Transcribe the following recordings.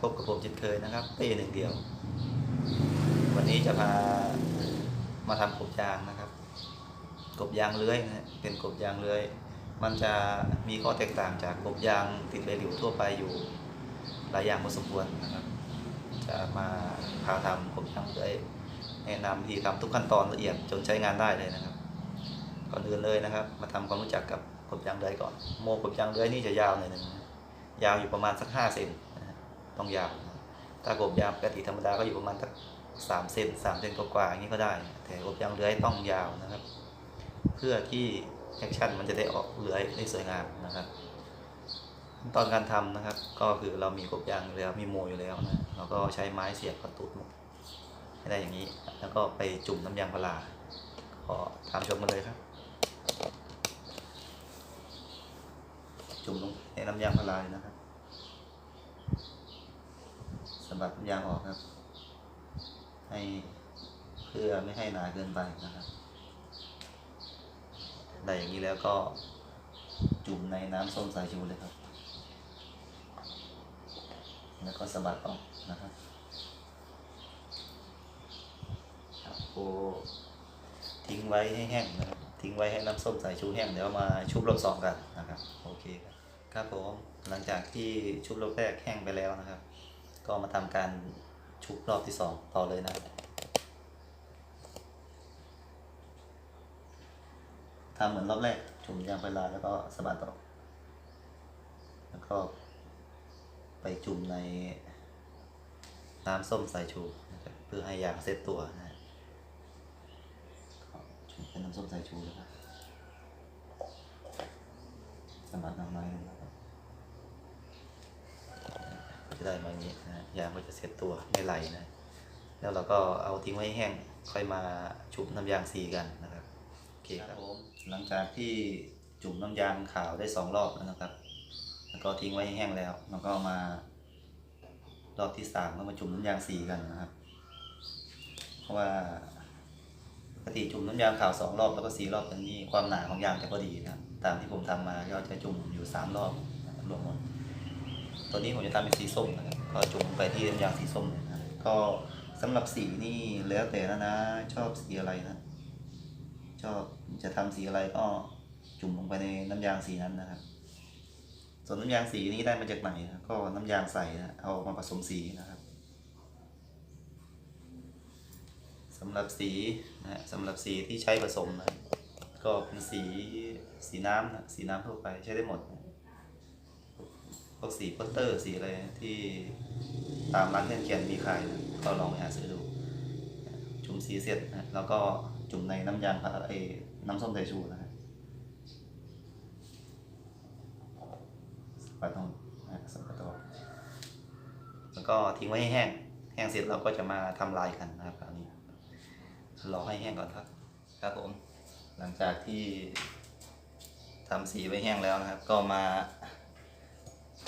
พบกับผมเช่นเคยนะครับเต้หนึ่งเดียว วันนี้จะพามาทำกบยางนะครับ กบยางเลื้อยนะเป็นกบยางเลื้อย มันจะมีข้อแตกต่างจากกบยางติดใบหลิวทั่วไปอยู่ หลายอย่างพอสมควรนะครับ จะมาพาทำกบยางเลื้อยแนะนำวิธีทำทุกขั้นตอนละเอียดจนใช้งานได้เลยนะครับ ก่อนอื่นเลยนะครับ มาทำความรู้จักกับกบยางเลื้อยก่อน โมกบยางเลื้อยนี่จะยาวหน่อยหนึ่งยาวอยู่ประมาณสักห้าเซน ต้องยาวนะถ้ากบยางปกติธรรมดาก็อยู่ประมาณสักสามเซนสามเซนกว่าๆอย่างนี้ก็ได้ แต่กบยางเลื้อยต้องยาวนะครับ เพื่อที่แอคชั่นมันจะได้ออกเลื้อยได้สวยงามนะครับตอนการทำนะครับ ก็คือเรามีกบยางอยู่แล้วมีโมอยู่แล้วนะเราก็ใช้ไม้เสียบกระตุดให้ได้อย่างนี้ แล้วก็ไปจุ่มน้ำยางพาราขอทำชมกันเลยครับ จุ่มลงในน้ำยางพาราเลยนะครับ สำหรับยางออกครับ ให้เพื่อไม่ให้หนาเกินไปนะครับได้อย่างนี้แล้วก็จุ่มในน้ำส้มสายชูเลยครับ แล้วก็สะบัดออกนะครับครับโอทิ้งไว้ให้แห้งนะครับทิ้งไว้ให้น้ำส้มสายชูแห้งเดี๋ยวมาชุบรอบสองกันนะครับ โอเคครับครับผมหลังจากที่ชุบรอบแรกแห้งไปแล้วนะครับ ก็มาทำการชุบรอบที่สองต่อเลยนะทำเหมือนรอบแรก จุ่มยางพาราแล้วก็สะบัดออก แล้วก็ไปจุ่มในน้ำส้มสายชูนะครับเพื่อให้ยางเซตตัวนะจุ่มเป็นน้ำส้มสายชูนะครับสะบัดน้ำไม้นะครับก็จะ ได้มาอย่างนี้นะยางก็จะเซตตัวไม่ไหลนะ แล้วเราก็เอาทิ้งไว้แห้งค่อยมาชุบน้ำยางสีกันนะครับโอเคครับผมหลังจากที่จุ่มน้ำยางขาวได้สองรอบแล้วนะครับ แล้วก็ทิ้งไว้แห้งแล้วแล้วก็มารอบที่สามก็มาจุ่มน้ำยางสีกันนะครับ เพราะว่าปกติจุ่มน้ำยางขาวสองรอบแล้วก็สีรอบตรงนี้ความหนาของยางจะพอดีนะตามที่ผมทำมาก็จะจุ่มอยู่สามรอบนะครับรวมหมด ตัวนี้ผมจะทำเป็นสีส้มนะครับก็จุ่มไปที่น้ำยางสีส้มนะครับก็สำหรับสีนี่แล้วแต่นะนะ ชอบสีอะไรนะ ชอบจะทำสีอะไรก็จุ่มลงไปในน้ำยางสีนั้นนะครับ ส่วนน้ำยางสีนี้ได้มาจากไหนนะก็น้ำยางใสนะเอามาผสมสีนะครับสำหรับสีนะฮะสำหรับสีที่ใช้ผสมนะก็เป็นสีสีน้ำนะสีน้ำทั่วไปใช้ได้หมดนะ วกสีโปสเตอร์สีอะไรที่ตามร้านเครื่องเขียนมีขายนะก็ลองไปหาซื้อดู จุ่มสีเสร็จนะแล้วก็จุ่มในน้ำยางพาราเออน้ำส้มสายชูนะฮะปัดตรงนะสปัดตรงแล้วก็ทิ้งไว้ให้แห้ง แห้งเสร็จเราก็จะมาทำลายกันนะครับคราวนี้รอให้แห้งก่อนครับ ครับผม หลังจากที่ทำสีไว้แห้งแล้วนะครับ ก็มา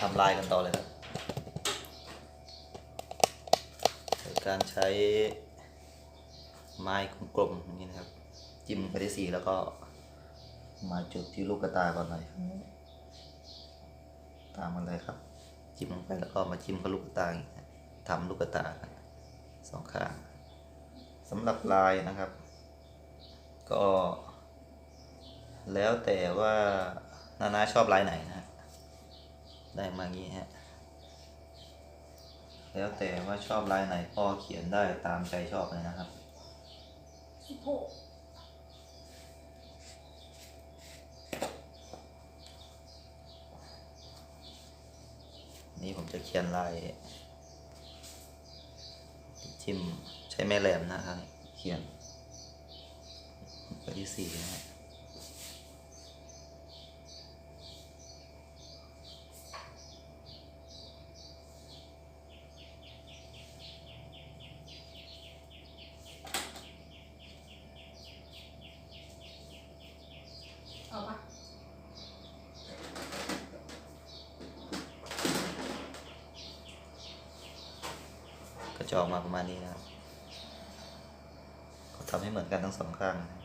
ทำลายกันต่อเลยครับโดยการใช้ไม้กลมๆอย่างนี้นะครับ จิ้มไปที่สีแล้วก็มาจุดที่ลูกกระตาก่อนเลยตามมันเลยครับ จิ้มลงไปแล้วก็มาจิ้มกับลูกกระต่างนี้นะทำลูกกระตาสองข้างสำหรับลายนะครับ ก็ แล้วแต่ว่านานาชอบลายไหนนะฮะ ได้มางี้ฮะ แล้วแต่ว่าชอบลายไหนก็เขียนได้ตามใจชอบเลยนะครับสิบหกนี่ผมจะเขียนลายจิ้มใช้แม่แหลมนะครับ เขียนไปที่สี่นะฮะ เอาปะก็จะออกมาประมาณนี้นะครับก็ทำให้เหมือนกันทั้งสองข้างนะ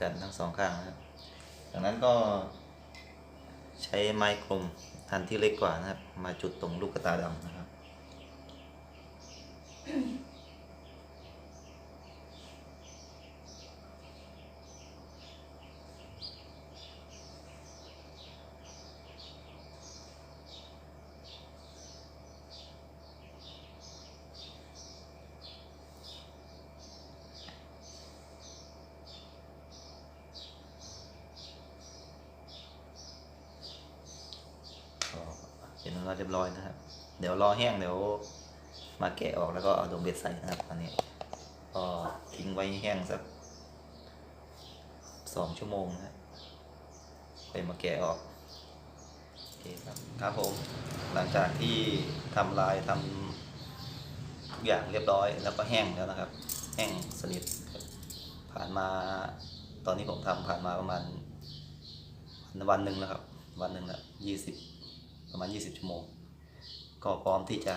กันทั้งสองข้างนะครับจากนั้นก็ใช้ไม้กลมอันที่เล็กกว่านะครับ มาจุดตรงลูกกระตาดำนะครับ ก็ เป็เรียบร้อยนะครับ เดี๋ยวรอแห้งเดี๋ยวมาแกะออกแล้วก็เอาดงเบ็ดใส่นะครับอันนี้ก็ทิ้งไว้แห้งสักสองชั่วโมงนะไปมาแกะออกโอเคครับครับผมหลังจากที่ทำลายทำทุกอย่างเรียบร้อยแล้วก็แห้งแล้วนะครับ แห้งสนิทผ่านมาตอนนี้ผมทำผ่านมาประมาณวันหนึ่งแล้วครับ วันหนึ่งละยี่สิบ ประมาณยี่สิบชั่วโมง ก็พร้อมที่จะ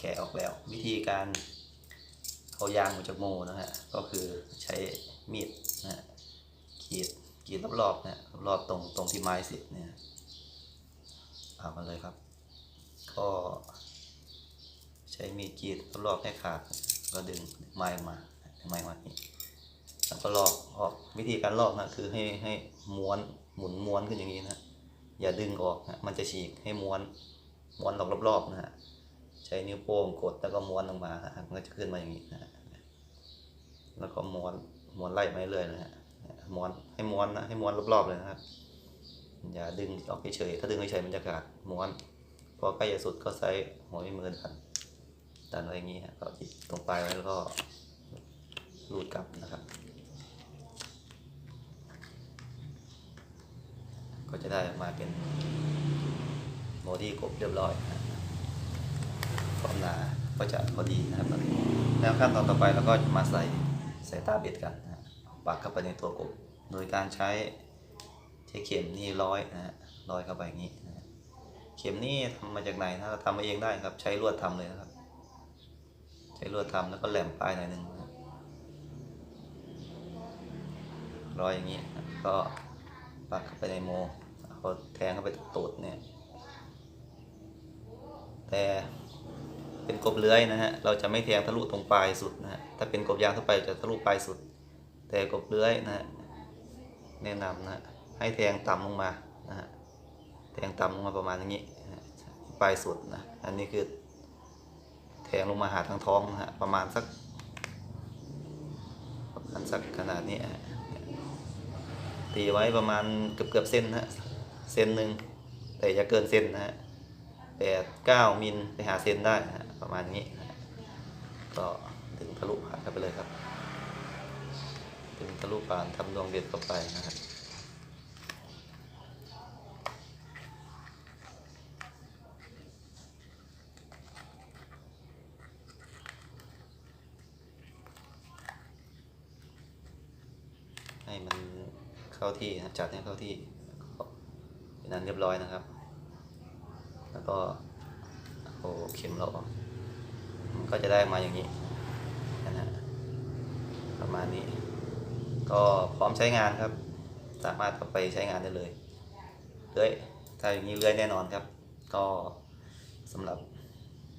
แกะออกแล้ว วิธีการเอายางออกจากโมนะฮะก็คือใช้มีดนะฮะขีดขีดรอบๆนะรอบตรงตรงที่ไม้สิเนี่ยเอามาเลยครับ ก็ใช้มีดกรีดรอบๆให้ขาดก็ดึงไม้ออกมาดึงไม้ออกมานี่แล้วก็ลอกออกวิธีการลอกนะคือให้ให้ม้วนหมุนม้วนขึ้นอย่างนี้นะ อย่าดึงออกนะมันจะฉีกให้ม้วนม้วนออกรอบๆนะฮะใช้นิ้วโป้งกดแล้วก็ม้วนลงมานะฮะมันก็จะขึ้นมาอย่างนี้นะแล้วก็ม้วนม้วนไล่ไปเรื่อยนะฮะม้วนให้ม้วนนะให้ม้วนรอบๆเลยนะครับอย่าดึงออกเฉยๆถ้าดึงเฉยๆมันจะขาดม้วนพอใกล้จะสุดก็ใช้หัวมือดันดันไว้อย่างนี้ฮะก็จิกตรงปลายไว้แล้วก็รูดกลับนะครับ ก็จะได้ออกมาเป็นโมดี้กบเรียบร้อยความหนาก็จะพอดีนะครับตอนนี้แล้วขั้นตอนต่อไปเราก็จะมาใส่ใส่ตาเบ็ดกันนะปักเข้าไปในตัวกบ โดยการใช้ใช้เข็มนี่ร้อยนะฮะร้อยเข้าไปอย่างนี้นะเข็มนี่ทำมาจากไหนนะเราทำมาเองได้ครับ ใช้ลวดทำเลยนะครับ ใช้ลวดทำแล้วก็แหลมปลายหน่อยหนึ่งนะร้อยอย่างนี้ก็ปักเข้าไปในโม เขาแทงเข้าไปตูดเนี่ย แต่เป็นกบเลื้อยนะฮะ เราจะไม่แทงทะลุตรงปลายสุดนะฮะ ถ้าเป็นกบยางทั่วไปจะทะลุปลายสุด แต่กบเลื้อยนะฮะแนะนำนะฮะให้แทงต่ำลงมานะฮะ แทงต่ำลงมาประมาณอย่างนี้ปลายสุดนะ อันนี้คือ แทงลงมาหาทางท้องนะฮะ ประมาณสักประมาณสักขนาดนี้ฮะตีไว้ประมาณเกือบเกือบเส้นนะฮะ เส้นหนึ่งแต่อย่าเกินเส้นนะฮะแปดเก้ามิลไปหาเส้นได้นะฮะประมาณนี้นะก็ถึงทะลุผ่านไปเลยครับ ถึงทะลุผ่านทำดวงเด็ดเข้าไปนะครับให้มันเข้าที่นะจัดให้เข้าที่ นั้นเรียบร้อยนะครับ แล้วก็เอาเข็มเราออกมันก็จะได้มาอย่างนี้นะฮะประมาณนี้ ก็พร้อมใช้งานครับ สามารถเอาไปใช้งานได้เลยเลื่อยถ้าอย่างนี้เลื่อยแน่นอนครับ ก็สำหรับ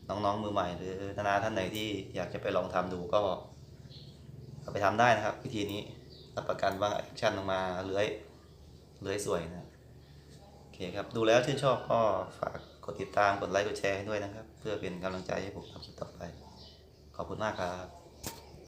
น้องๆมือใหม่ หรือนานาท่านไหนที่อยากจะไปลองทำดูก็เอาไปทำได้นะครับ วิธีนี้รับประกันว่าแอคชั่นออกมาเลื้อยเลื้อยสวยนะ ครับ ดูแล้วชื่นชอบก็ฝากกดติดตามกดไลค์กดแชร์ให้ด้วยนะครับ เพื่อเป็นกำลังใจให้ผมทำคลิปต่อไป ขอบคุณมากครับ